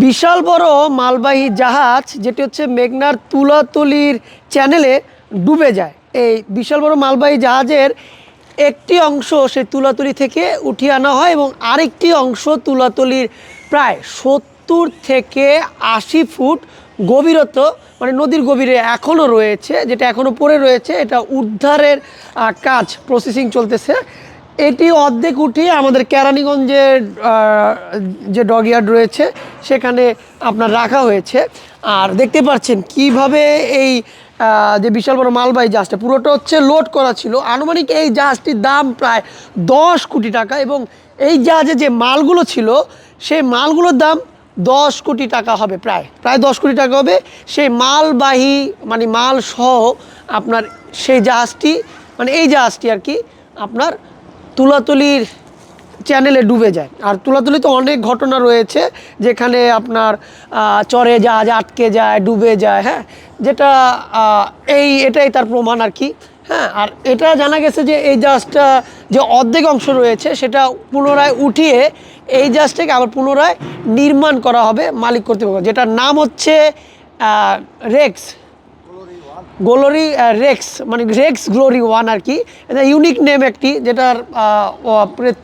বিশাল বড় মালবাহী জাহাজ যেটি হচ্ছে মেঘনার তুলাতলির চ্যানেলে ডুবে যায়। এই বিশাল বড় মালবাহী জাহাজের একটি অংশ সেই তুলাতলি থেকে উঠিয়ে আনা হয় এবং আরেকটি অংশ তুলাতলির প্রায় সত্তর থেকে আশি ফুট গভীরত মানে নদীর গভীরে এখনও রয়েছে, যেটা এখনও পড়ে রয়েছে, এটা উদ্ধারের কাজ প্রসেসিং চলতেছে। এটি অর্ধেক উঠিয়ে আমাদের কেরানীগঞ্জের যে ডগইয়ার্ড রয়েছে, সেখানে আপনার রাখা হয়েছে। আর দেখতে পাচ্ছেন কীভাবে এই যে বিশাল বড় মালবাহী জাহাজটা, পুরোটা হচ্ছে লোড করা ছিল। আনুমানিক এই জাহাজটির দাম প্রায় দশ কোটি টাকা এবং এই জাহাজে যে মালগুলো ছিল, সেই মালগুলোর দাম দশ কোটি টাকা হবে প্রায়। প্রায় দশ কোটি টাকা হবে। সেই মালবাহী মানে মাল সহ আপনার সেই জাহাজটি মানে এই জাহাজটি আর কি আপনার তুলাতুলির চ্যানেলে ডুবে যায়। আর তুলাতুলি তো অনেক ঘটনা রয়েছে, যেখানে আপনার চরে জাহাজ আটকে যায়, ডুবে যায় হ্যাঁ? যেটা এই, এটাই তার প্রমাণ আর কি হ্যাঁ? আর এটা জানা গেছে যে এই জাহাজটা যে অর্ধেক অংশ রয়েছে, সেটা পুনরায় উঠিয়ে এই জাহাজটাকে আবার পুনরায় নির্মাণ করা হবে মালিক কর্তৃপক্ষ। যেটার নাম হচ্ছে রেক্স গ্লোরি রেক্স মানে রেক্স গ্লোরি ওয়ান আর কি। এটা ইউনিক নেম একটি যেটার ও,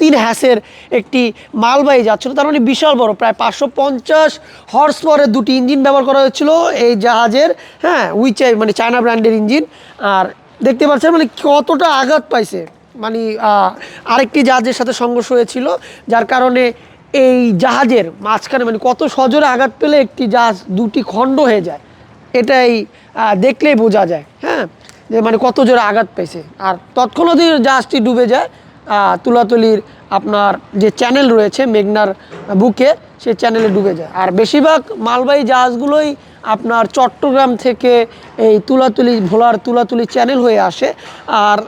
তিন হ্যাসের একটি মালবাহী যাচ্ছিল। তার মানে বিশাল বড় প্রায় পাঁচশো পঞ্চাশ হর্স পাওয়ারের দুটি ইঞ্জিন ব্যবহার করা হয়েছিল এই জাহাজের হ্যাঁ উইচাই মানে চায়না ব্র্যান্ডের ইঞ্জিন আর দেখতে পাচ্ছেন মানে কতটা আঘাত পাইছে। মানে আরেকটি জাহাজের সাথে সংঘর্ষ হয়েছিল যার কারণে এই জাহাজের মাঝখানে মানে কত সজোরে আঘাত পেলে একটি জাহাজ দুটি খণ্ড হয়ে যায়। এটাই দেখলেই বোঝা যায় হ্যাঁ? যে মানে কত জোরে আঘাত পেয়েছে। আর তৎক্ষণাৎ জাহাজটি ডুবে যায়। তুলাতুলির আপনার যে চ্যানেল রয়েছে মেঘনার বুকে, সে চ্যানেলে ডুবে যায়। আর বেশিরভাগ মালবাহী জাহাজগুলোই আপনার চট্টগ্রাম থেকে এই তুলাতুলি, ভোলার তুলাতুলি চ্যানেল হয়ে আসে। আর